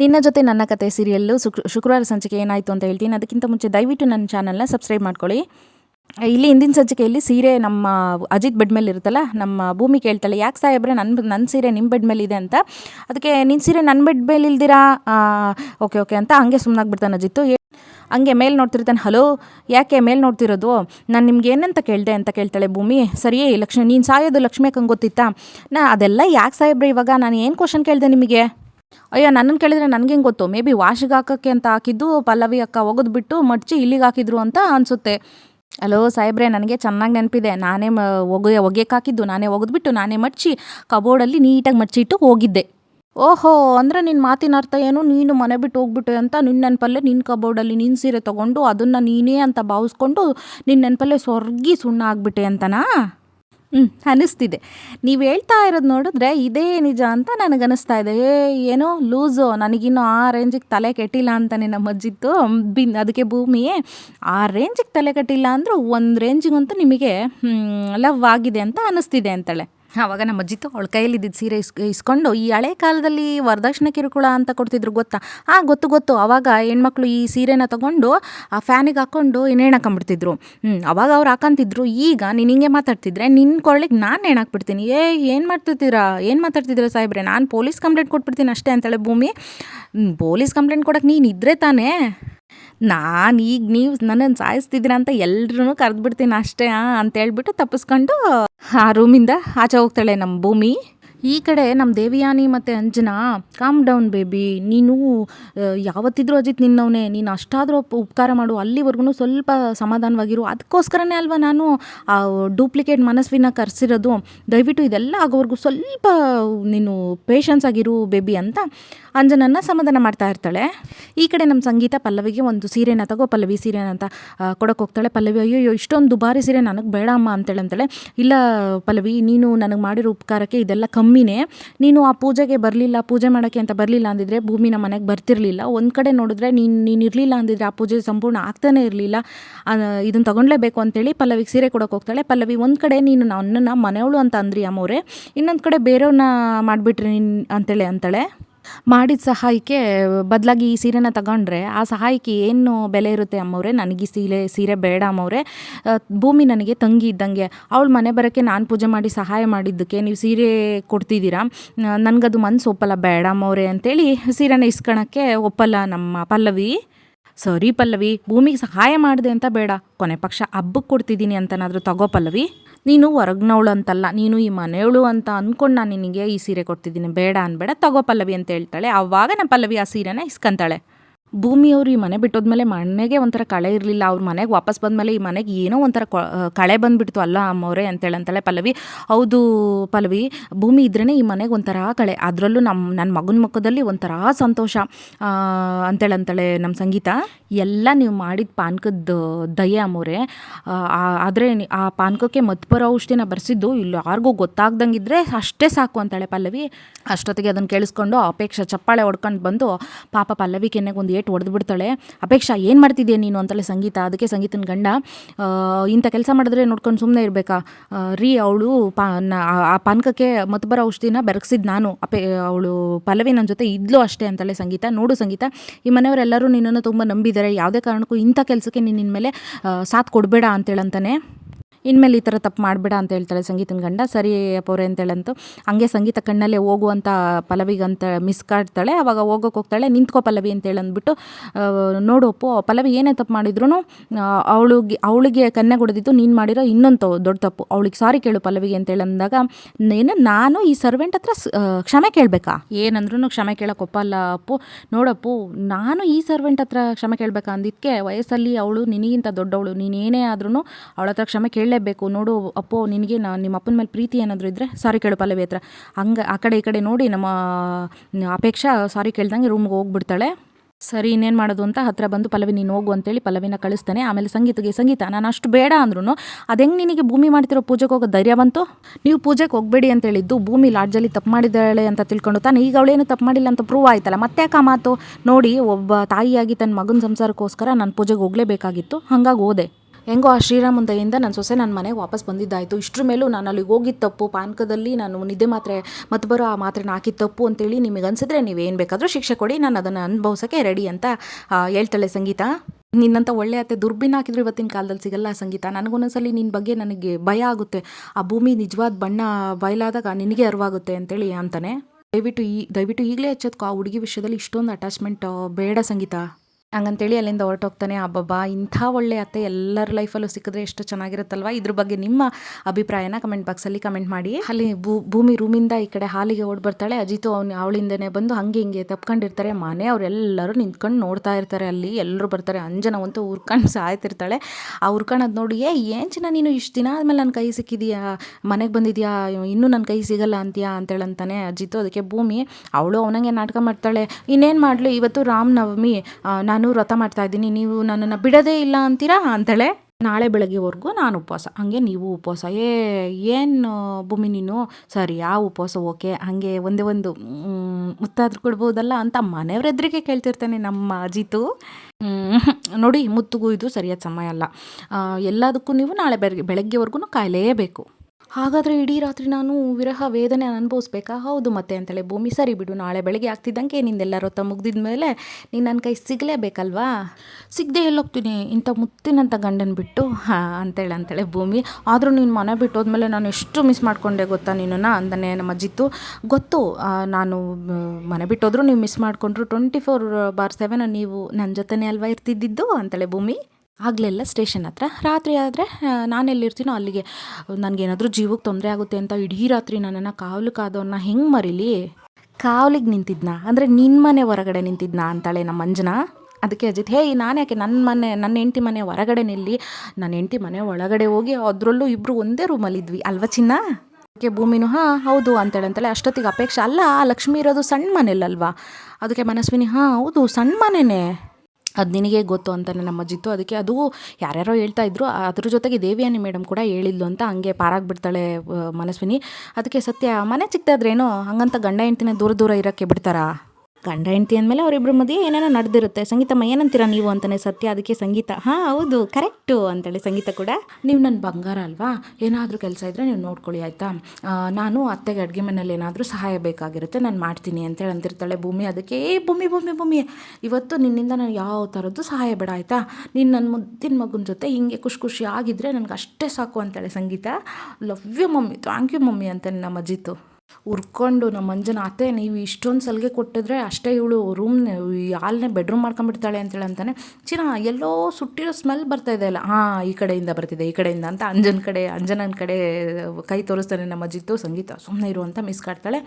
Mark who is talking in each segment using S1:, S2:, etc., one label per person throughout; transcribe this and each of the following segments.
S1: ನಿನ್ನ ಜೊತೆ ನನ್ನ ಕತೆ ಸೀರಿಯಲ್ಲು ಶುಕ್ರ ಶುಕ್ರವಾರ ಸಂಚಿಕೆ ಏನಾಯಿತು ಅಂತ ಹೇಳ್ತೀನಿ. ಅದಕ್ಕಿಂತ ಮುಂಚೆ ದಯವಿಟ್ಟು ನನ್ನ ಚಾನಲ್ನ ಸಬ್ಸ್ಕ್ರೈಬ್ ಮಾಡ್ಕೊಳ್ಳಿ. ಇಲ್ಲಿ ಹಿಂದಿನ ಸಂಚಿಕೆಯಲ್ಲಿ ಸೀರೆ ನಮ್ಮ ಅಜಿತ್ ಬೆಡ್ ಮೇಲೆ ಇರುತ್ತಲ್ಲ, ನಮ್ಮ ಭೂಮಿ ಕೇಳ್ತಾಳೆ, ಯಾಕೆ ಸಾಹೇಬ್ರೆ ನನ್ನ ನನ್ನ ಸೀರೆ ನಿಮ್ಮ ಬೆಡ್ ಮೇಲೆ ಇದೆ ಅಂತ. ಅದಕ್ಕೆ ನಿನ್ನ ಸೀರೆ ನನ್ನ ಬೆಡ್ ಮೇಲೆ ಇಲ್ದಿರಾ? ಓಕೆ ಓಕೆ ಅಂತ ಹಂಗೆ ಸುಮ್ಮನಾಗ್ಬಿಡ್ತಾನೆ ಅಜಿತ್ತು. ಹಂಗೆ ಮೇಲೆ ನೋಡ್ತಿರ್ತಾನೆ, ಹಲೋ, ಯಾಕೆ ಮೇಲೆ ನೋಡ್ತಿರೋದು? ನಾನು ನಿಮ್ಗೆ ಏನಂತ ಕೇಳಿದೆ? ಅಂತ ಕೇಳ್ತಾಳೆ ಭೂಮಿ. ಸರಿಯೇ, ಲಕ್ಷ್ಮಿ, ನೀನು ಸಾಯೋದು ಲಕ್ಷ್ಮಿ ಅಕ್ಕಂಗೆ ಗೊತ್ತಿತ್ತಾ? ನಾ ಅದೆಲ್ಲ ಯಾಕೆ ಸಾಹೇಬ್ರೆ ಇವಾಗ? ನಾನು ಏನು ಕ್ವಶನ್ ಕೇಳಿದೆ ನಿಮಗೆ? ಅಯ್ಯೋ ನನ್ನನ್ನು ಕೇಳಿದ್ರೆ ನನಗೇನು ಗೊತ್ತು? ಮೇ ಬಿ ವಾಶಿಗೆ ಹಾಕೋಕ್ಕೆ ಅಂತ ಹಾಕಿದ್ದು ಪಲ್ಲವಿ ಅಕ್ಕ ಒಗೆದ್ಬಿಟ್ಟು ಮಡಚಿ ಇಲ್ಲಿಗೆ ಹಾಕಿದ್ರು ಅಂತ ಅನಿಸುತ್ತೆ. ಅಲೋ ಸಾಹೇಬ್ರೆ, ನನಗೆ ಚೆನ್ನಾಗಿ ನೆನಪಿದೆ. ನಾನೇ ಮ, ಒಗೆ, ಒಗೆಯಕ್ಕೆ ಹಾಕಿದ್ದು. ನಾನೇ ಒಗೆದ್ಬಿಟ್ಟು ನಾನೇ ಮಡ್ಚಿ ಕಬೋರ್ಡಲ್ಲಿ ನೀಟಾಗಿ ಮಡ್ಚಿಟ್ಟು ಹೋಗಿದ್ದೆ. ಓಹೋ, ಅಂದರೆ ನಿನ್ನ ಮಾತಿನ ಅರ್ಥ ಏನು? ನೀನು ಮನೆ ಬಿಟ್ಟು ಹೋಗ್ಬಿಟ್ಟು ಅಂತ ನಿನ್ನ ನೆನಪಲ್ಲೇ ನಿನ್ನ ಕಬೋರ್ಡಲ್ಲಿ ನಿನ್ನ ಸೀರೆ ತೊಗೊಂಡು ಅದನ್ನು ನೀನೇ ಅಂತ ಭಾವಿಸ್ಕೊಂಡು ನಿನ್ನ ನೆನಪಲ್ಲೇ ಸ್ವರ್ಗಿ ಸುಣ್ಣ ಆಗಿಬಿಟ್ಟೆ ಅಂತನಾ? ಹ್ಞೂ ಅನ್ನಿಸ್ತಿದೆ ನೀವು ಹೇಳ್ತಾ ಇರೋದು ನೋಡಿದ್ರೆ ಇದೇ ನಿಜ ಅಂತ ನನಗನ್ನಿಸ್ತಾ ಇದೆ. ಏ, ಏನೋ ಲೂಸು, ನನಗಿನ್ನೂ ಆ ರೇಂಜಿಗೆ ತಲೆ ಕೆಟ್ಟಿಲ್ಲ ಅಂತಾನೆ ನಮ್ಮ ಅಜ್ಜಿತ್ತು. ಬಿನ್, ಅದಕ್ಕೆ ಭೂಮಿಯೇ, ಆ ರೇಂಜಿಗೆ ತಲೆ ಕಟ್ಟಿಲ್ಲ ಅಂದರೂ ಒಂದು ರೇಂಜಿಗಂತೂ ನಿಮಗೆ ಲವ್ ಆಗಿದೆ ಅಂತ ಅನ್ನಿಸ್ತಿದೆ ಅಂತಾಳೆ. ಆವಾಗ ನಮ್ಮ ಅಜ್ಜಿ ಅವಳ ಕೈಯಲ್ಲಿ ಇದ್ದಿದ್ದು ಸೀರೆ ಇಸ್, ಇಸ್ಕೊಂಡು ಈ ಹಳೆ ಕಾಲದಲ್ಲಿ ವರದಕ್ಷಿಣೆ ಕಿರುಕುಳ ಅಂತ ಕೊಡ್ತಿದ್ರು ಗೊತ್ತಾ? ಆ ಗೊತ್ತು ಗೊತ್ತು. ಆವಾಗ ಹೆಣ್ಮಕ್ಳು ಈ ಸೀರೆನ ತಗೊಂಡು ಆ ಫ್ಯಾನಿಗೆ ಹಾಕ್ಕೊಂಡು ಇನ್ನೇನು ಹಾಕೊಂಬಿಡ್ತಿದ್ರು ಹ್ಞೂ ಅವಾಗ ಅವ್ರು ಹಾಕಂತಿದ್ರು. ಈಗ ನೀನು ಹಿಂಗೆ ಮಾತಾಡ್ತಿದ್ರೆ ನಿನ್ನ ಕೊರಳಿಗೆ ನಾನು ನೇಣಾಕ್ಬಿಡ್ತೀನಿ ಏ, ಏನು ಮಾಡ್ತಿದ್ದೀರಾ? ಏನು ಮಾತಾಡ್ತಿದ್ದೀರಾ ಸಾಹೇಬ್ರೆ? ನಾನು ಪೊಲೀಸ್ ಕಂಪ್ಲೇಂಟ್ ಕೊಟ್ಬಿಡ್ತೀನಿ ಅಷ್ಟೇ ಅಂತೇಳಿ ಭೂಮಿ. ಪೊಲೀಸ್ ಕಂಪ್ಲೇಂಟ್ ಕೊಡೋಕೆ ನೀನು ಇದ್ರೆ ತಾನೇ? ನಾನು ಈಗ ನೀವು ನನ್ನನ್ನು ಸಾಯಿಸ್ತಿದ್ದೀರ ಅಂತ ಎಲ್ಲರೂ ಕರೆದ್ಬಿಡ್ತೀನಿ ಅಷ್ಟೇ ಅಂತ ಹೇಳ್ಬಿಟ್ಟು ತಪ್ಪಿಸ್ಕೊಂಡು ಆ ರೂಮಿಂದ ಆಚೆ ಹೋಗ್ತಾಳೆ ನಮ್ಮ ಭೂಮಿ. ಈ ಕಡೆ ನಮ್ಮ ದೇವಿಯಾನಿ ಮತ್ತು ಅಂಜನಾ ಕಾಮ್ ಡೌನ್ ಬೇಬಿ ನೀನು ಯಾವತ್ತಿದ್ರೂ ಅಜಿತ್ ನಿನ್ನವನೇ, ನೀನು ಅಷ್ಟಾದರೂ ಉಪ್, ಉಪಕಾರ ಮಾಡು ಅಲ್ಲಿವರೆಗೂ ಸ್ವಲ್ಪ ಸಮಾಧಾನವಾಗಿರು. ಅದಕ್ಕೋಸ್ಕರನೇ ಅಲ್ವಾ ನಾನು ಆ ಡೂಪ್ಲಿಕೇಟ್ ಮನಸ್ವಿನ ಕರೆಸಿರೋದು? ದಯವಿಟ್ಟು ಇದೆಲ್ಲ ಆಗೋವರೆಗೂ ಸ್ವಲ್ಪ ನೀನು ಪೇಷನ್ಸ್ ಆಗಿರು ಬೇಬಿ ಅಂತ ಅಂಜನನ್ನ ಸಮಾಧಾನ ಮಾಡ್ತಾ ಇರ್ತಾಳೆ. ಈ ಕಡೆ ನಮ್ಮ ಸಂಗೀತ ಪಲ್ಲವಿಗೆ ಒಂದು ಸೀರೆನ ತಗೋ, ಪಲ್ಲವಿ ಸೀರೆನ ಅಂತ ಕೊಡೋಕೆ ಹೋಗ್ತಾಳೆ. ಪಲ್ಲವಿ ಅಯ್ಯೋ ಇಷ್ಟೊಂದು ದುಬಾರಿ ಸೀರೆ ನನಗೆ ಬೇಡ ಅಮ್ಮ ಅಂತೇಳಿ ಅಂತಾಳೆ ಇಲ್ಲ ಪಲ್ಲವಿ, ನೀನು ನನಗೆ ಮಾಡಿರೋ ಉಪಕಾರಕ್ಕೆ ಇದೆಲ್ಲ ಕಮ್ಮಿನೇ ನೀನು ಆ ಪೂಜೆಗೆ ಬರಲಿಲ್ಲ, ಪೂಜೆ ಮಾಡೋಕ್ಕೆ ಅಂತ ಬರಲಿಲ್ಲ ಅಂದಿದ್ರೆ ಭೂಮಿ ನಮ್ಮ ಮನೆಗೆ ಬರ್ತಿರ್ಲಿಲ್ಲ. ಒಂದು ಕಡೆ ನೋಡಿದ್ರೆ ನೀನು ನೀನು ಇರಲಿಲ್ಲ ಅಂದಿದ್ರೆ ಆ ಪೂಜೆ ಸಂಪೂರ್ಣ ಆಗ್ತಾನೆ ಇರಲಿಲ್ಲ. ಇದನ್ನು ತಗೊಳ್ಳೇಬೇಕು ಅಂತೇಳಿ ಪಲ್ಲವಿಗೆ ಸೀರೆ ಕೊಡೋಕೆ ಹೋಗ್ತಾಳೆ. ಪಲ್ಲವಿ ಒಂದು ಕಡೆ ನೀನು ನನ್ನನ್ನು ಮನೆಯವಳು ಅಂತ ಅಂದ್ರಿ ಅಮ್ಮವ್ರೆ, ಇನ್ನೊಂದು ಕಡೆ ಬೇರೆಯವ್ರನ್ನ ಮಾಡಿಬಿಟ್ರಿ ನೀನು ಅಂತೇಳಿ ಅಂತಾಳೆ. ಮಾಡಿದ ಸಹಾಯಕ್ಕೆ ಬದಲಾಗಿ ಈ ಸೀರೆನ ತಗೊಂಡ್ರೆ ಆ ಸಹಾಯಕ್ಕೆ ಏನು ಬೆಲೆ ಇರುತ್ತೆ ಅಮ್ಮವ್ರೆ? ನನಗೆ ಸೀರೆ ಸೀರೆ ಬೇಡ ಅಮ್ಮವ್ರೆ. ಭೂಮಿ ನನಗೆ ತಂಗಿ ಇದ್ದಂಗೆ. ಅವಳು ಮನೆ ಬರೋಕ್ಕೆ ನಾನು ಪೂಜೆ ಮಾಡಿ ಸಹಾಯ ಮಾಡಿದ್ದಕ್ಕೆ ನೀವು ಸೀರೆ ಕೊಡ್ತಿದ್ದೀರಾ? ನನಗದು ಮನ್ಸು ಒಪ್ಪಲ್ಲ ಬೇಡ ಅಮ್ಮವ್ರೆ ಅಂತೇಳಿ ಸೀರೆನ ಇಸ್ಕೊಳಕ್ಕೆ ಒಪ್ಪಲ್ಲ ನಮ್ಮ ಪಲ್ಲವಿ. ಸರಿ ಪಲ್ಲವಿ, ಭೂಮಿಗೆ ಸಹಾಯ ಮಾಡಿದೆ ಅಂತ ಬೇಡ. ಕೊನೆ ಪಕ್ಷ ಹಬ್ಬಕ್ಕೆ ಕೊಡ್ತಿದ್ದೀನಿ ಅಂತನಾದರೂ ತಗೋ ಪಲ್ಲವಿ. ನೀನು ಹೊರಗ್ನವಳು ಅಂತಲ್ಲ ನೀನು ಈ ಮನೆಯವಳು ಅಂತ ಅಂದ್ಕೊಂಡು ನಾನು ನಿನಗೆ ಈ ಸೀರೆ ಕೊಡ್ತಿದ್ದೀನಿ ಬೇಡ ಅನ್ಬೇಡ, ತಗೋ ಪಲ್ಲವಿ ಅಂತ ಹೇಳ್ತಾಳೆ. ಆವಾಗ ನಮ್ಮ ಪಲ್ಲವಿ ಆ ಸೀರೆನ ಇಸ್ಕೊಂತಾಳೆ. ಭೂಮಿಯವರು ಈ ಮನೆ ಬಿಟ್ಟೋದ್ಮೇಲೆ ಮನೆಗೆ ಒಂಥರ ಕಳೆ ಇರಲಿಲ್ಲ. ಅವ್ರ ಮನೆಗೆ ವಾಪಸ್ ಬಂದಮೇಲೆ ಈ ಮನೆಗೆ ಏನೋ ಒಂಥರ ಕಳೆ ಬಂದುಬಿಡ್ತು. ಅಲ್ಲ ಅಮ್ಮವ್ರೆ ಅಂತೇಳಿ ಅಂತಾಳೆ ಪಲ್ಲವಿ. ಹೌದು ಪಲ್ಲವಿ, ಭೂಮಿ ಇದ್ರೇ ಈ ಮನೆಗೆ ಒಂಥರ ಕಳೆ. ಅದರಲ್ಲೂ ನಮ್ಮ ನನ್ನ ಮಗನ ಮುಖದಲ್ಲಿ ಒಂಥರ ಸಂತೋಷ. ಅಂತೇಳಿ ಅಂತಾಳೆ ನಮ್ಮ ಸಂಗೀತ. ಎಲ್ಲ ನೀವು ಮಾಡಿದ ಪಾನಕದ ದಯೆ ಅಮ್ಮವ್ರೆ. ಆದರೆ ಆ ಪಾನಕಕ್ಕೆ ಮತ್ಪರ ಔಷಧಿನ ಬರ್ಸಿದ್ದು ಇಲ್ಲಿ ಯಾರಿಗೂ ಗೊತ್ತಾಗ್ದಂಗಿದ್ರೆ ಅಷ್ಟೇ ಸಾಕು ಅಂತಾಳೆ ಪಲ್ಲವಿ. ಅಷ್ಟೊತ್ತಿಗೆ ಅದನ್ನು ಕೇಳಿಸ್ಕೊಂಡು ಅಪೇಕ್ಷೆ ಚಪ್ಪಾಳೆ ಹೊಡ್ಕೊಂಡು ಬಂದು ಪಾಪ ಪಲ್ಲವಿ ಕೆನ್ನೆಗೆ ಒಂದು ಏಟು ಬಿಡ್ತಾಳೆ. ಅಪೇಕ್ಷಾ, ಏನು ಮಾಡ್ತಿದ್ಯಾ ನೀನು? ಅಂತಲೇ ಸಂಗೀತ. ಅದಕ್ಕೆ ಸಂಗೀತನ ಗಂಡ ಇಂಥ ಕೆಲಸ ಮಾಡಿದ್ರೆ ನೋಡ್ಕೊಂಡು ಸುಮ್ಮನೆ ಇರಬೇಕಾ? ರೀ, ಅವಳು ಪಾ ಆ- ಪಾನಕಕ್ಕೆ ಮತ್ತೊಬ್ಬರ ಔಷಧಿನ ಬೆರಗಿಸಿದ್ದು ನಾನು. ಅಪೇ, ಅವಳು ಪಲ್ಲವಿ ನನ್ನ ಜೊತೆ ಇದ್ಲು ಅಷ್ಟೇ, ಅಂತಲೇ ಸಂಗೀತ. ನೋಡು ಸಂಗೀತ, ಈ ಮನೆಯವರೆಲ್ಲರೂ ನಿನ್ನನ್ನು ತುಂಬ ನಂಬಿದ್ದಾರೆ. ಯಾವುದೇ ಕಾರಣಕ್ಕೂ ಇಂಥ ಕೆಲಸಕ್ಕೆ ನೀನು ಇನ್ಮೇಲೆ ಮೇಲೆ ಸಾಥ್ ಕೊಡಬೇಡ, ಅಂತೇಳಂತಾನೆ. ಇನ್ಮೇಲೆ ಈ ಥರ ತಪ್ಪು ಮಾಡಬೇಡ ಅಂತ ಹೇಳ್ತಾಳೆ ಸಂಗೀತನ ಗಂಡ. ಸರಿ ಅಪ್ಪವ್ರೆ ಅಂತೇಳಂತು. ಹಂಗೆ ಸಂಗೀತ ಕಣ್ಣಲ್ಲೇ ಹೋಗುವಂಥ ಅಂತ ಪಲ್ಲವಿಗಂತ ಮಿಸ್ ಕಾಡ್ತಾಳೆ. ಅವಾಗ ಹೋಗೋಕೆ ಹೋಗ್ತಾಳೆ. ನಿಂತ್ಕೋ ಪಲ್ಲವಿ ಅಂತೇಳಿ ಅಂದ್ಬಿಟ್ಟು ಆ, ನೋಡು ಅಪ್ಪು ಪಲ್ಲವಿ ಏನೇ ತಪ್ಪು ಮಾಡಿದ್ರು ಅವಳಿಗೆ ಅವಳಿಗೆ ಕನ್ನೆ ಕೊಡದಿದ್ದು ನೀನು ಮಾಡಿರೋ ಇನ್ನೊಂದು ದೊಡ್ಡ ತಪ್ಪು. ಅವಳಿಗೆ ಸಾರಿ ಕೇಳು ಪಲ್ಲವಿಗೆ ಅಂತೇಳಿ ಅಂದಾಗ ಏನು ನಾನು ಈ ಸರ್ವೆಂಟ್ ಹತ್ರ ಕ್ಷಮೆ ಕೇಳಬೇಕಾ? ಏನಂದ್ರೂ ಕ್ಷಮೆ ಕೇಳಕ್ಕೆ ಒಪ್ಪಲ್ಲ ಅಪ್ಪು. ನೋಡಪ್ಪು ನಾನು ಈ ಸರ್ವೆಂಟ್ ಹತ್ರ ಕ್ಷಮೆ ಕೇಳಬೇಕಾ ಅಂದಿದ್ದಕ್ಕೆ ವಯಸ್ಸಲ್ಲಿ ಅವಳು ನಿನಗಿಂತ ದೊಡ್ಡವಳು. ನೀನೇನೇ ಆದ್ರೂ ಅವಳ ಹತ್ರ ಕ್ಷಮೆ ಕೇಳಲೇಬೇಕು ನೋಡು ಅಪ್ಪೋ, ನಿನಗೆ ನಾ ನಿಮ್ಮ ಅಪ್ಪನ ಮೇಲೆ ಪ್ರೀತಿ ಏನಾದರೂ ಇದ್ದರೆ ಸಾರಿ ಕೇಳು ಪಲ್ಲವಿ ಹತ್ರ. ಹಂಗೆ ಆ ಕಡೆ ಈ ಕಡೆ ನೋಡಿ ನಮ್ಮ ಅಪೇಕ್ಷಾ ಸಾರಿ ಕೇಳ್ದಂಗೆ ರೂಮ್ಗೆ ಹೋಗ್ಬಿಡ್ತಾಳೆ. ಸರಿ, ಇನ್ನೇನು ಮಾಡೋದು ಅಂತ ಹತ್ರ ಬಂದು ಪಲ್ಲವಿ, ನೀನು ಹೋಗು ಅಂತೇಳಿ ಪಲ್ಲವಿನ ಕಳಿಸ್ತಾನೆ. ಆಮೇಲೆ ಸಂಗೀತಗೆ, ಸಂಗೀತ, ನಾನು ಅಷ್ಟು ಬೇಡ ಅಂದ್ರೂ ಅದು ಹೆಂಗೆ ನಿನಗೆ ಭೂಮಿ ಮಾಡ್ತಿರೋ ಪೂಜೆಗೆ ಹೋಗೋ ಧೈರ್ಯ ಬಂತು? ನೀವು ಪೂಜೆಗೆ ಹೋಗಬೇಡಿ ಅಂತ ಹೇಳಿದ್ದು ಭೂಮಿ ಲಾಡ್ಜಲ್ಲಿ ತಪ್ಪು ಮಾಡಿದ್ದಾಳೆ ಅಂತ ತಿಳ್ಕೊಂಡು ತಾನೆ, ಈಗ ಅವಳೇನು ತಪ್ಪು ಮಾಡಿಲ್ಲ ಅಂತ ಪ್ರೂವ್ ಆಯ್ತಲ್ಲ, ಮತ್ತೆ ಆ ಮಾತು? ನೋಡಿ, ಒಬ್ಬ ತಾಯಿಯಾಗಿ ತನ್ನ ಮಗನ ಸಂಸಾರಕ್ಕೋಸ್ಕರ ನಾನು ಪೂಜೆಗೆ ಹೋಗಲೇಬೇಕಾಗಿತ್ತು, ಹಾಗಾಗಿ ಹೋದೆ. ಹೆಂಗೋ ಆ ಶ್ರೀರಾಮನ ದಯಿಂದ ನನ್ನ ಸೊಸೆ ನನ್ನ ಮನೆಗೆ ವಾಪಸ್ ಬಂದಿದ್ದಾಯಿತು. ಇಷ್ಟ್ರ ಮೇಲೂ ನಾನು ಅಲ್ಲಿಗೆ ಹೋಗಿದ್ದ ತಪ್ಪು ಪಾನಕದಲ್ಲಿ ನಾನು ನಿದ್ದೆ ಮಾತ್ರೆ ಮತ್ತು ಬರೋ ಆ ಮಾತ್ರೆನ ಹಾಕಿದ ತಪ್ಪು ಅಂತೇಳಿ ನಿಮಗೆ ಅನಿಸಿದ್ರೆ ಏನು ಬೇಕಾದರೂ ಶಿಕ್ಷೆ ಕೊಡಿ, ನಾನು ಅದನ್ನು ಅನುಭವಿಸೋಕ್ಕೆ ರೆಡಿ ಅಂತ ಹೇಳ್ತಾಳೆ ಸಂಗೀತ. ನಿನ್ನಂಥ ಒಳ್ಳೆ ಅತ್ತೆ ದುರ್ಬಿನ್ ಹಾಕಿದ್ರು ಇವತ್ತಿನ ಕಾಲದಲ್ಲಿ ಸಿಗಲ್ಲ ಸಂಗೀತ. ನನಗೊಂದೊಂದ್ಸಲಿ ನಿನ್ನ ಬಗ್ಗೆ ನನಗೆ ಭಯ ಆಗುತ್ತೆ. ಆ ಭೂಮಿ ನಿಜವಾದ ಬಣ್ಣ ಬಯಲಾದಾಗ ನಿನಗೆ ಅರಿವಾಗುತ್ತೆ ಅಂತೇಳಿ ಅಂತಾನೆ. ದಯವಿಟ್ಟು ಈ, ದಯವಿಟ್ಟು ಈಗಲೇ ಎಚ್ಚೆತ್ಕೊ, ಆ ಹುಡುಗಿ ವಿಷಯದಲ್ಲಿ ಇಷ್ಟೊಂದು ಅಟ್ಯಾಚ್ಮೆಂಟ್ ಬೇಡ ಸಂಗೀತ. ಹಂಗಂತೇಳಿ ಅಲ್ಲಿಂದ ಹೊರಟೋಗ್ತಾನೆ ಅಬ್ಬಬ್ಬಾ ಇಂಥ ಒಳ್ಳೆ ಅತ್ತೆ ಎಲ್ಲರ ಲೈಫಲ್ಲೂ ಸಿಕ್ಕಿದ್ರೆ ಎಷ್ಟು ಚೆನ್ನಾಗಿರುತ್ತಲ್ವ? ಇದ್ರ ಬಗ್ಗೆ ನಿಮ್ಮ ಅಭಿಪ್ರಾಯನ ಕಮೆಂಟ್ ಬಾಕ್ಸಲ್ಲಿ ಕಮೆಂಟ್ ಮಾಡಿ. ಅಲ್ಲಿ ಭೂಮಿ ರೂಮಿಂದ ಈ ಕಡೆ ಹಾಲಿಗೆ ಓಡ್ ಬರ್ತಾಳೆ. ಅಜಿತು ಅವ್ನು ಅವಳಿಂದನೇ ಬಂದು ಹಂಗೆ ಹಿಂಗೆ ತಪ್ಕೊಂಡಿರ್ತಾರೆ. ಮನೆ ಅವರೆಲ್ಲರೂ ನಿಂತ್ಕೊಂಡು ನೋಡ್ತಾ ಇರ್ತಾರೆ ಅಲ್ಲಿ. ಎಲ್ಲರೂ ಬರ್ತಾರೆ. ಅಂಜನವಂತೂ ಉರ್ಕೊಂಡು ಸಾಯ್ತಿರ್ತಾಳೆ. ಆ ಉರ್ಕೊಳ್ಳೋದು ನೋಡಿ ಏ ಏನು ನೀನು ಇಷ್ಟು ದಿನ ಆದಮೇಲೆ ನನ್ನ ಕೈ ಸಿಕ್ಕಿದೀಯಾ? ಮನೆಗೆ ಬಂದಿದ್ಯಾ? ಇನ್ನೂ ನನ್ನ ಕೈ ಸಿಗಲ್ಲ ಅಂತೀಯಾ? ಅಂತೇಳಂತಾನೆ ಅಜಿತು. ಅದಕ್ಕೆ ಭೂಮಿ ಅವಳು ಅವನಂಗೆ ನಾಟಕ ಮಾಡ್ತಾಳೆ. ಇನ್ನೇನು ಮಾಡಲಿ? ಇವತ್ತು ರಾಮನವಮಿ. ಆ, ನಾನು ವ್ರತ ಮಾಡ್ತಾ ಇದ್ದೀನಿ, ನೀವು ನನ್ನನ್ನು ಬಿಡೋದೇ ಇಲ್ಲ ಅಂತೀರಾ ಅಂತಾಳೆ, ನಾಳೆ ಬೆಳಗ್ಗೆವರೆಗೂ ನಾನು ಉಪವಾಸ. ಹಾಗೆ ನೀವು ಉಪವಾಸ. ಏ, ಏನು ಭೂಮಿ ನೀನು? ಸರಿ ಯಾವ ಉಪವಾಸ ಓಕೆ. ಹಾಗೆ ಒಂದೇ ಒಂದು ಮುತ್ತಾದ್ರೂ ಕೊಡ್ಬೋದಲ್ಲ ಅಂತ ಮನೆಯವ್ರ ಎದುರಿಗೆ ಕೇಳ್ತಿರ್ತಾನೆ ನಮ್ಮ ಅಜಿತು. ನೋಡಿ, ಮುತ್ತುಗೂ ಇದು ಸರಿಯಾದ ಸಮಯ ಅಲ್ಲ. ಎಲ್ಲದಕ್ಕೂ ನೀವು ನಾಳೆ ಬೆಳಗ್ಗೆ, ಬೆಳಗ್ಗೆವರೆಗೂ ಕಾಯಲೇಬೇಕು. ಹಾಗಾದರೆ ಇಡೀ ರಾತ್ರಿ ನಾನು ವಿರಹ ವೇದನೆ ಅನುಭವಿಸ್ಬೇಕಾ? ಹೌದು ಮತ್ತೆ ಅಂತೇಳಿ, ಭೂಮಿ ಸರಿ ಬಿಡು, ನಾಳೆ ಬೆಳಗ್ಗೆ ಆಗ್ತಿದ್ದಂಗೆ ನಿಂದೆಲ್ಲ ರೊತ್ತ ಮುಗ್ದಿದ ಮೇಲೆ ನೀನು ನನ್ನ ಕೈ ಸಿಗಲೇಬೇಕಲ್ವಾ? ಸಿಗದೆ ಎಲ್ಲೋಗ್ತೀನಿ, ಇಂಥ ಮುತ್ತಿನಂಥ ಗಂಡನ ಬಿಟ್ಟು, ಹಾಂ, ಅಂತೇಳಿ ಅಂತೇಳಿ ಭೂಮಿ. ಆದರೂ ನೀನು ಮನೆ ಬಿಟ್ಟು ಹೋದ್ಮೇಲೆ ನಾನು ಎಷ್ಟು ಮಿಸ್ ಮಾಡಿಕೊಂಡೆ ಗೊತ್ತಾ ನೀನು ಅಂದನೆ ನಮ್ಮ ಅಜ್ಜಿತ್ತು ಗೊತ್ತು ನಾನು ಮನೆ ಬಿಟ್ಟೋದ್ರೂ ನೀವು ಮಿಸ್ ಮಾಡಿಕೊಂಡ್ರು ಟ್ವೆಂಟಿ ಫೋರ್ ಬಾರ್ ಸೆವೆನ್ ನೀವು ನನ್ನ ಜೊತೆನೇ ಅಲ್ವಾ ಇರ್ತಿದ್ದಿದ್ದು? ಅಂತೇಳಿ ಭೂಮಿ. ಆಗಲೆಲ್ಲ ಸ್ಟೇಷನ್ ಹತ್ರ. ರಾತ್ರಿ ಆದರೆ ನಾನೆಲ್ಲಿರ್ತೀನೋ ಅಲ್ಲಿಗೆ. ನನಗೇನಾದರೂ ಜೀವಕ್ಕೆ ತೊಂದರೆ ಆಗುತ್ತೆ ಅಂತ ಇಡೀ ರಾತ್ರಿ ನನ್ನನ್ನು ಕಾವಲು ಕಾದವನ್ನ ಹೆಂಗೆ ಮರೀಲಿ? ಕಾವಲಿಗೆ ನಿಂತಿದ್ನಾ? ಅಂದರೆ ನಿನ್ನ ಮನೆ ಹೊರಗಡೆ ನಿಂತಿದ್ನಾ ಅಂತಾಳೆ ನಮ್ಮ ಅಂಜನಾ ಅದಕ್ಕೆ ಅಜಿತ್ ಹೇ ನಾನು ಯಾಕೆ ನನ್ನ ಮನೆ ನನ್ನ ಹೆಂಡತಿ ಮನೆ ಹೊರಗಡೆ ನಿಲ್ಲಿ. ನನ್ನ ಹೆಂಡತಿ ಮನೆ ಒಳಗಡೆ ಹೋಗಿ ಅದರಲ್ಲೂ ಇಬ್ಬರು ಒಂದೇ ರೂಮಲ್ಲಿದ್ವಿ. ಅಲ್ವಾ ಚಿನ್ನ? ಅದಕ್ಕೆ ಭೂಮಿನೂ, ಹಾಂ, ಹೌದು, ಅಂತೇಳಿ. ಅಂತೇಳಿ, ಅಷ್ಟೊತ್ತಿಗೆ ಅಪೇಕ್ಷೆ, ಅಲ್ಲ, ಲಕ್ಷ್ಮಿ ಇರೋದು ಸಣ್ಣ ಮನೆಯಲ್ಲಲ್ವಾ? ಅದಕ್ಕೆ ಮನಸ್ವಿನಿ, ಹಾಂ, ಹೌದು, ಸಣ್ಣ ಮನೆನೇ. ಅದು ನಿನಗೆ ಗೊತ್ತು ಅಂತಾನೆ ನಮ್ಮ ಅಜ್ಜಿತ್ತು ಅದಕ್ಕೆ ಅದು ಯಾರ್ಯಾರೋ ಹೇಳ್ತಾ ಇದ್ರು. ಅದ್ರ ಜೊತೆಗೆ ದೇವಿಯಾನಿ ಮೇಡಮ್ ಕೂಡ ಹೇಳಿದ್ಲು ಅಂತ ಹಂಗೆ ಪಾರಾಗ್ಬಿಡ್ತಾಳೆ ಮನಸ್ವಿನಿ. ಅದಕ್ಕೆ ಸತ್ಯ, ಮನೆ ಚಿಕ್ಕದಾದ್ರೇನು ಹಂಗಂತ ಗಂಡ ಹೆಂಡ್ತಿನ ದೂರ ದೂರ ಇರೋಕ್ಕೆ ಬಿಡ್ತಾರಾ? ಗಂಡ ಹೆಂಡತಿ ಅಂದಮೇಲೆ ಅವರಿಬ್ಬರ ಮಧ್ಯೆ ಏನೇನೋ ನಡೆದಿರುತ್ತೆ. ಸಂಗೀತಮ್ಮ, ಏನಂತೀರಾ ನೀವು ಅಂತಾನೆ ಸತ್ಯ, ಅದಕ್ಕೆ ಸಂಗೀತ? ಹಾಂ, ಹೌದು, ಕರೆಕ್ಟು ಅಂತೇಳಿ ಸಂಗೀತ ಕೂಡ. ನೀವು ನನ್ನ ಬಂಗಾರ ಅಲ್ವಾ? ಏನಾದರೂ ಕೆಲಸ ಇದ್ದರೆ ನೀವು ನೋಡ್ಕೊಳ್ಳಿ, ಆಯಿತಾ? ನಾನು ಅತ್ತೆಗೆ ಅಡುಗೆ ಮನೇಲಿ ಏನಾದರೂ ಸಹಾಯ ಬೇಕಾಗಿರುತ್ತೆ, ನಾನು ಮಾಡ್ತೀನಿ ಅಂತೇಳಿ ಅಂತಿರ್ತಾಳೆ ಭೂಮಿ. ಅದಕ್ಕೆ, ಏ, ಭೂಮಿ ಭೂಮಿ ಭೂಮಿ, ಇವತ್ತು ನಿನ್ನಿಂದ ನಾನು ಯಾವ ಥರದ್ದು ಸಹಾಯ ಬೇಡ, ಆಯಿತಾ? ನೀನು ನನ್ನ ಮುದ್ದಿನ ಮಗನ ಜೊತೆ ಹಿಂಗೆ ಖುಷಿ ಖುಷಿ ಆಗಿದ್ದರೆ ನನಗೆ ಅಷ್ಟೇ ಸಾಕು ಅಂತೇಳಿ ಸಂಗೀತ. Love you mummy thank you mummy ಅಂತ ನಮ್ಮ ಅಜ್ಜಿತ್ತು ಉರ್ಕೊಂಡು ನಮ್ಮ ಅಂಜನ ಅತ್ತೆ, ನೀವು ಇಷ್ಟೊಂದು ಸಲಿಗೆ ಕೊಟ್ಟಿದ್ರೆ ಅಷ್ಟೇ ಇವಳು ರೂಮ್ ಹಾಲ್ನೇ ಬೆಡ್ರೂಮ್ ಮಾಡ್ಕೊಂಡ್ಬಿಡ್ತಾಳೆ ಅಂತೇಳಿ ಅಂತಾನೆ, ಚಿನ್ನ, ಎಲ್ಲೋ ಸುಟ್ಟಿರೋ ಸ್ಮೆಲ್ ಬರ್ತಾ ಇದೆ ಅಲ್ಲ. ಹಾಂ, ಈ ಕಡೆಯಿಂದ ಬರ್ತಿದೆ, ಈ ಕಡೆಯಿಂದ ಅಂತ ಅಂಜನ ಕಡೆ, ಅಂಜನನ ಕಡೆ, ಕೈ ತೋರಿಸ್ತಾನೆ ನಮ್ಮ ಅಜ್ಜಿತ್ತು ಸಂಗೀತ ಸುಮ್ಮನೆ ಇರು ಅಂತ ಮಿಸ್ ಕಾಡ್ತಾಳೆ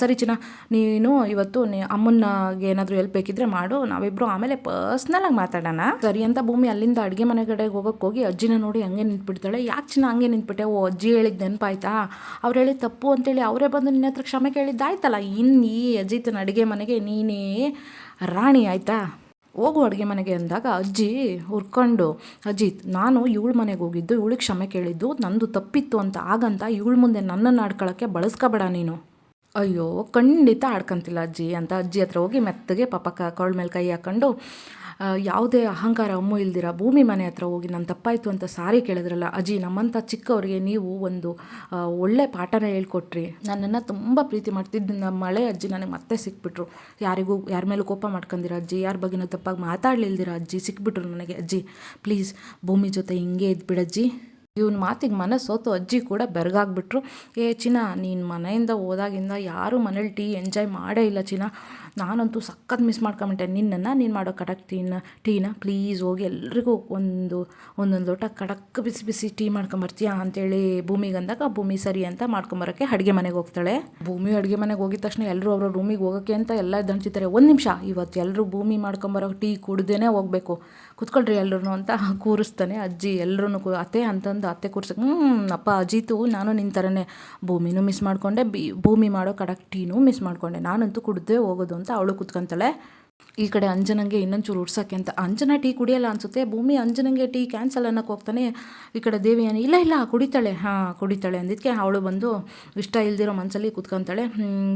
S1: ಸರಿ ಚಿನ್ನ, ನೀನು ಇವತ್ತು ನೀ ಅಮ್ಮನಿಗೆ ಏನಾದರೂ ಹೆಲ್ಪ್ ಬೇಕಿದ್ರೆ ಮಾಡು ನಾವಿಬ್ಬರು ಆಮೇಲೆ ಪರ್ಸ್ನಲಾಗಿ ಮಾತಾಡೋಣ. ಸರಿ ಅಂತ ಭೂಮಿ ಅಲ್ಲಿಂದ ಅಡುಗೆ ಮನೆ ಕಡೆಗೆ ಹೋಗೋಕೆ ಹೋಗಿ ಅಜ್ಜಿನ ನೋಡಿ ಹಂಗೆ ನಿಂತ್ಬಿಡ್ತಾಳೆ. ಯಾಕೆ ಚಿನ್ನ ಹಂಗೆ ನಿಂತ್ಬಿಟ್ಟೆ? ಓ, ಅಜ್ಜಿ ಹೇಳಿದ ನೆನಪಾಯ್ತಾ? ಅವ್ರು ಹೇಳಿದ ತಪ್ಪು ಅಂತೇಳಿ ಅವರೇ ಬಂದು ನಿನ್ನ ಹತ್ರ ಕ್ಷಮೆ ಕೇಳಿದ್ದಾಯ್ತಲ್ಲ? ಇನ್ನು ಈ ಅಜ್ಜಿತನ ಅಡುಗೆ ಮನೆಗೆ ನೀನೇ ರಾಣಿ ಆಯಿತಾ? ಹೋಗು ಅಡುಗೆ ಮನೆಗೆ ಅಂದಾಗ ಅಜ್ಜಿ ಹುರ್ಕೊಂಡು, ಅಜಿತ್, ನಾನು ಇವಳ ಮನೆಗೆ ಹೋಗಿದ್ದು, ಇವಳಿಗೆ ಕ್ಷಮೆ ಕೇಳಿದ್ದು, ನಂದು ತಪ್ಪಿತ್ತು ಅಂತ ಆಗಂತ ಇವಳ ಮುಂದೆ ನನ್ನನ್ನು ಆಡ್ಕೊಳ್ಳೋಕ್ಕೆ ಬಳಸ್ಕೋಬೇಡ ನೀನು. ಅಯ್ಯೋ, ಖಂಡಿತ ಆಡ್ಕೊಂತಿಲ್ಲ ಅಜ್ಜಿ, ಅಂತ ಅಜ್ಜಿ ಹತ್ರ ಹೋಗಿ ಮೆತ್ತಗೆ ಪಾಪ ಕ ಮೇಲೆ ಕೈ ಹಾಕ್ಕೊಂಡು ಯಾವುದೇ ಅಹಂಕಾರ, ಅಮ್ಮು ಇಲ್ದಿರ, ಭೂಮಿ ಮನೆ ಹತ್ರ ಹೋಗಿ ನಾನು ತಪ್ಪಾಯಿತು ಅಂತ ಸಾರಿ ಕೇಳಿದ್ರಲ್ಲ ಅಜ್ಜಿ ನಮ್ಮಂಥ ಚಿಕ್ಕವರಿಗೆ ನೀವು ಒಂದು ಒಳ್ಳೆ ಪಾಠನ ಹೇಳ್ಕೊಟ್ರಿ. ನನ್ನನ್ನು ತುಂಬ ಪ್ರೀತಿ ಮಾಡ್ತಿದ್ದು ನಮ್ಮ ಮಳೆ ಅಜ್ಜಿ ನನಗೆ ಮತ್ತೆ ಸಿಕ್ಬಿಟ್ರು. ಯಾರಿಗೂ, ಯಾರ ಮೇಲೂ ಕೋಪ ಮಾಡ್ಕೊಂಡಿರ ಅಜ್ಜಿ, ಯಾರ ಬಗ್ಗೆನೂ ತಪ್ಪಾಗಿ ಮಾತಾಡ್ಲಿಲ್ದಿರ ಅಜ್ಜಿ, ಸಿಕ್ಬಿಟ್ರು ನನಗೆ ಅಜ್ಜಿ. ಪ್ಲೀಸ್ ಭೂಮಿ ಜೊತೆ ಹಿಂಗೆ ಇದ್ಬಿಡಜ್ಜಿ. ಇವನ ಮಾತಿಗೆ ಮನಸ್ಸೋತು ಅಜ್ಜಿ ಕೂಡ ಬೆರಗಾಗ್ಬಿಟ್ರು. ಏ ಚಿನ್ನ, ನೀನು ಮನೆಯಿಂದ ಹೋದಾಗಿಂದ ಯಾರೂ ಮನೇಲಿ ಟೀ ಎಂಜಾಯ್ ಮಾಡೇ ಇಲ್ಲ ಚಿನ್ನ. ನಾನಂತೂ ಸಖತ್ ಮಿಸ್ ಮಾಡ್ಕೊಂಬಿಟ್ಟೆ. ನಿನ್ನನ್ನು ನೀನು ಮಾಡೋ ಕಡಕ್ ಟೀನ ಟೀನ? ಪ್ಲೀಸ್ ಹೋಗಿ ಎಲ್ರಿಗೂ ಒಂದು, ಒಂದೊಂದು ಲೋಟ ಕಡಕ್ ಬಿಸಿ ಬಿಸಿ ಟೀ ಮಾಡ್ಕೊಂಬರ್ತೀಯಾ? ಅಂತೇಳಿ ಭೂಮಿಗೆ ಅಂದಾಗ, ಭೂಮಿ ಸರಿ ಅಂತ ಮಾಡ್ಕೊಂಬರೋಕ್ಕೆ ಅಡುಗೆ ಮನೆಗೆ ಹೋಗ್ತಾಳೆ. ಭೂಮಿ ಅಡುಗೆ ಮನೆಗೆ ಹೋಗಿದ ತಕ್ಷಣ ಎಲ್ಲರೂ ಅವರ ರೂಮಿಗೆ ಹೋಗೋಕ್ಕೆ ಅಂತ ಎಲ್ಲ ದಂಚಿತಾರೆ ಒಂದು ನಿಮಿಷ ಇವತ್ತು ಎಲ್ಲರೂ ಭೂಮಿ ಮಾಡ್ಕೊಂಬರೋ ಟೀ ಕುಡ್ದೇ ಹೋಗಬೇಕು. ಕುತ್ಕೊಳ್ರಿ ಎಲ್ಲರೂ ಅಂತ ಕೂರಿಸ್ತಾನೆ ಅಜ್ಜಿ. ಎಲ್ಲರೂ ಕೂ, ಅತ್ತೆ ಅಂತಂದು ಅತ್ತೆ ಕೂರ್ಸಕ್ಕೆ ಹ್ಞೂ ಅಪ್ಪ ಅಜಿತು, ನಾನು ನಿನ್ನ ಥರನೇ ಭೂಮಿನೂ ಮಿಸ್ ಮಾಡಿಕೊಂಡೆ, ಬಿ, ಭೂಮಿ ಮಾಡೋ ಕಡಕ್ ಟೀನೂ ಮಿಸ್ ಮಾಡಿಕೊಂಡೆ. ನಾನಂತೂ ಕುಡ್ದೇ ಹೋಗೋದು ಅಂತ ಅವಳು ಕುತ್ಕೊಂತಾಳೆ. ಈ ಕಡೆ ಅಂಜನಂಗೆ ಇನ್ನೊಂಚೂರು ಉಡ್ಸೋಕ್ಕೆ ಅಂತ. ಅಂಜನ ಟೀ ಕುಡಿಯಲ್ಲ ಅನಿಸುತ್ತೆ. ಭೂಮಿ ಅಂಜನಂಗೆ ಟೀ ಕ್ಯಾನ್ಸಲ್ ಅನ್ನಕ್ಕೆ ಹೋಗ್ತಾನೆ. ಈ ಕಡೆ ದೇವಿಯಾನಿ, ಇಲ್ಲ ಇಲ್ಲ, ಕುಡಿತಾಳೆ. ಹಾಂ, ಕುಡಿತಾಳೆ ಅಂದಿದ್ದಕ್ಕೆ ಅವಳು ಬಂದು ಇಷ್ಟ ಇಲ್ದಿರೋ ಮನಸ್ಸಲ್ಲಿ ಕೂತ್ಕೊಂತಾಳೆ.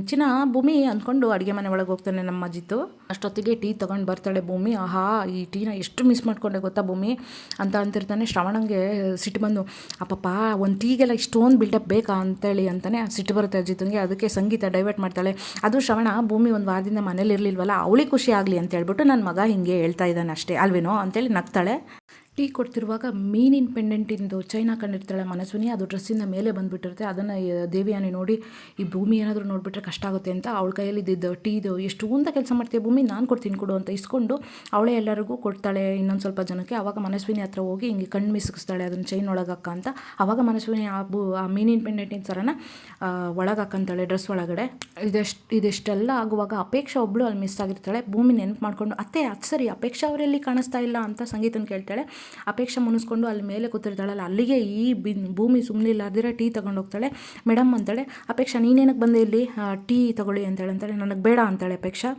S1: ಚಿನ್ನ, ಭೂಮಿ ಅಂದ್ಕೊಂಡು ಅಡುಗೆ ಮನೆ ಒಳಗೆ ಹೋಗ್ತಾನೆ ನಮ್ಮ ಅಜಿತ್ತು. ಅಷ್ಟೊತ್ತಿಗೆ ಟೀ ತೊಗೊಂಡು ಬರ್ತಾಳೆ ಭೂಮಿ. ಆಹಾ, ಈ ಟೀನ ಎಷ್ಟು ಮಿಸ್ ಮಾಡ್ಕೊಂಡೆ ಗೊತ್ತಾ ಭೂಮಿ? ಅಂತ ಅಂತಿರ್ತಾನೆ. ಶ್ರವಣಂಗೆ ಸಿಟ್ಟು ಬಂದು, ಅಪ್ಪಪ್ಪ, ಒಂದು ಟೀಗೆಲ್ಲ ಇಷ್ಟೊಂದು ಬಿಲ್ಡಪ್ ಬೇಕಾ? ಅಂತೇಳಿ ಅಂತಾನೆ ಸಿಟ್ಟು ಬರುತ್ತೆ ಅಜ್ಜಿತ್ತಂಗೆ ಅದಕ್ಕೆ ಸಂಗೀತ ಡೈವರ್ಟ್ ಮಾಡ್ತಾಳೆ. ಅದು ಶ್ರವಣ ಭೂಮಿ ಒಂದು ವಾರದಿಂದ ಮನೇಲಿ ಇರಲಿಲ್ವಲ್ಲ ಅವಳಿಗೆ ಖುಷಿ ಆಗಲಿ ಅಂತ ಹೇಳ್ಬಿಟ್ಟು ನನ್ನ ಮಗ ಹಿಂಗೆ ಹೇಳ್ತಾ ಇದ್ದಾನೆ ಅಷ್ಟೇ. ಅಲ್ವೇನೋ ಅಂತೇಳಿ ನಗ್ತಾಳೆ. ಟೀ ಕೊಡ್ತಿರುವಾಗ ಮೀನಿನ ಪೆಂಡೆಂಟಿಂದು ಚೈನಾ ಕಂಡಿರ್ತಾಳೆ ಮನಸ್ವಿನಿ. ಅದು ಡ್ರೆಸ್ಸಿಂದ ಮೇಲೆ ಬಂದುಬಿಟ್ಟಿರುತ್ತೆ. ಅದನ್ನು ದೇವಿಯಾನಿ ನೋಡಿ, ಈ ಭೂಮಿ ಏನಾದರೂ ನೋಡಿಬಿಟ್ರೆ ಕಷ್ಟ ಆಗುತ್ತೆ ಅಂತ ಅವಳ ಕೈಯಲ್ಲಿ ಇದ್ದಿದ್ದು ಟೀದು, ಎಷ್ಟು ಅಂತ ಕೆಲಸ ಮಾಡ್ತೀಯ ಭೂಮಿ? ನಾನು ಕೊಡ್ತೀನಿ ಕೊಡು ಅಂತ ಇಸ್ಕೊಂಡು ಅವಳೇ ಎಲ್ಲರಿಗೂ ಕೊಡ್ತಾಳೆ. ಇನ್ನೊಂದು ಸ್ವಲ್ಪ ಜನಕ್ಕೆ ಆವಾಗ ಮನಸ್ವಿನಿ ಹತ್ರ ಹೋಗಿ ಹಿಂಗೆ ಕಣ್ಣು ಮಿಸ್ಕಿಸ್ತಾಳೆ ಅದನ್ನು ಚೈನ್ ಒಳಗಕ್ಕ ಅಂತ. ಆವಾಗ ಮನಸ್ವಿನಿ ಆ ಬೂ ಆ ಮೀನಿನ ಪೆಂಡೆಂಟಿನ ಸರನ ಒಳಗಾಕಂತಾಳೆ ಡ್ರೆಸ್ ಒಳಗಡೆ. ಇದೆಷ್ಟು, ಇದೆಷ್ಟೆಲ್ಲ ಆಗುವಾಗ ಅಪೇಕ್ಷಾ ಒಬ್ಬಳು ಅಲ್ಲಿ ಮಿಸ್ ಆಗಿರ್ತಾಳೆ. ಭೂಮಿ ನೆನಪು ಮಾಡ್ಕೊಂಡು, ಅತ್ತೆ, ಅದು ಸರಿ, ಅಪೇಕ್ಷಾ ಅವರೆಲ್ಲಿ ಕಾಣಿಸ್ತಾ ಇಲ್ಲ ಅಂತ ಸಂಗೀತನ ಕೇಳ್ತಾಳೆ. ಅಪೇಕ್ಷಾ ಮುನಿಸ್ಕೊಂಡು ಅಲ್ಲಿ ಮೇಲೆ ಕೂತಿರ್ತಾಳಲ್ಲ ಅಲ್ಲಿಗೆ ಈ ಬಿನ್ ಭೂಮಿ ಸುಮ್ಮನೆ ಇಲ್ಲಾರ್ದಿರ ಟೀ ತಗೊಂಡು ಹೋಗ್ತಾಳೆ. ಮೇಡಮ್ ಅಂತಾಳೆ. ಅಪೇಕ್ಷಾ ನೀನೇನಕ್ಕೆ ಬಂದೆ ಇಲ್ಲಿ? ಟೀ ತಗೊಳ್ಳಿ, ಅಂತೇಳಿ. ಅಂತಾಳೆ. ನನಗೆ ಬೇಡ, ಅಂತಾಳೆ ಅಪೇಕ್ಷಾ.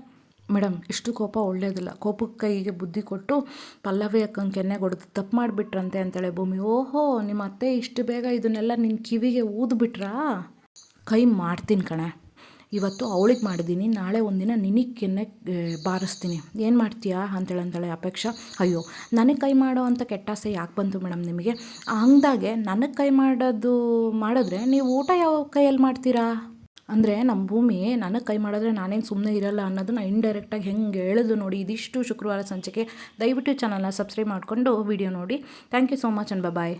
S1: ಮೇಡಮ್ ಇಷ್ಟು ಕೋಪ ಒಳ್ಳೇದಿಲ್ಲ. ಕೋಪಕ್ಕೆ ಕೈಗೆ ಬುದ್ಧಿ ಕೊಟ್ಟು ಪಲ್ಲವಿ ಅಕ್ಕಂಗೆ ಕೆನ್ನೆ ಹೊಡೆದು ತಪ್ಪು ಮಾಡಿಬಿಟ್ರಂತೆ, ಅಂತೇಳೆ ಭೂಮಿ. ಓಹೋ ನಿಮ್ಮ ಅತ್ತೆ ಇಷ್ಟು ಬೇಗ ಇದನ್ನೆಲ್ಲ ನಿನ್ನ ಕಿವಿಗೆ ಊದ್ಬಿಟ್ರಾ? ಕೈ ಮಾಡ್ತೀನಿ ಕಣೆ. ಇವತ್ತು ಅವಳಿಗೆ ಮಾಡಿದ್ದೀನಿ. ನಾಳೆ ಒಂದಿನ ನಿನಗೆ ಕೆನ್ನೆ ಬಾರಿಸ್ತೀನಿ. ಏನು ಮಾಡ್ತೀಯಾ? ಅಂತೇಳಿ ಅಂತಾಳೆ ಅಪೇಕ್ಷಾ. ಅಯ್ಯೋ, ನನಗೆ ಕೈ ಮಾಡೋ ಅಂತ ಕೆಟ್ಟಾಸೆ ಯಾಕೆ ಬಂತು ಮೇಡಮ್ ನಿಮಗೆ? ಹಂಗಾಗೆ ನನಗೆ ಕೈ ಮಾಡೋದು, ಮಾಡಿದ್ರೆ ನೀವು ಊಟ ಯಾವ ಕೈಯಲ್ಲಿ ಮಾಡ್ತೀರಾ? ಅಂದರೆ ನಮ್ಮ ಭೂಮಿ ನನಗೆ ಕೈ ಮಾಡಿದ್ರೆ ನಾನೇನು ಸುಮ್ಮನೆ ಇರಲ್ಲ ಅನ್ನೋದನ್ನ ಇಂಡೈರೆಕ್ಟಾಗಿ ಹೆಂಗೆ ಹೇಳೋದು ನೋಡಿ ಇದಿಷ್ಟು ಶುಕ್ರವಾರ ಸಂಚಿಕೆ ದಯವಿಟ್ಟು ಚಾನಲ್ನ ಸಬ್ಸ್ಕ್ರೈಬ್ ಮಾಡಿಕೊಂಡು ವಿಡಿಯೋ ನೋಡಿ. Thank you so much and bye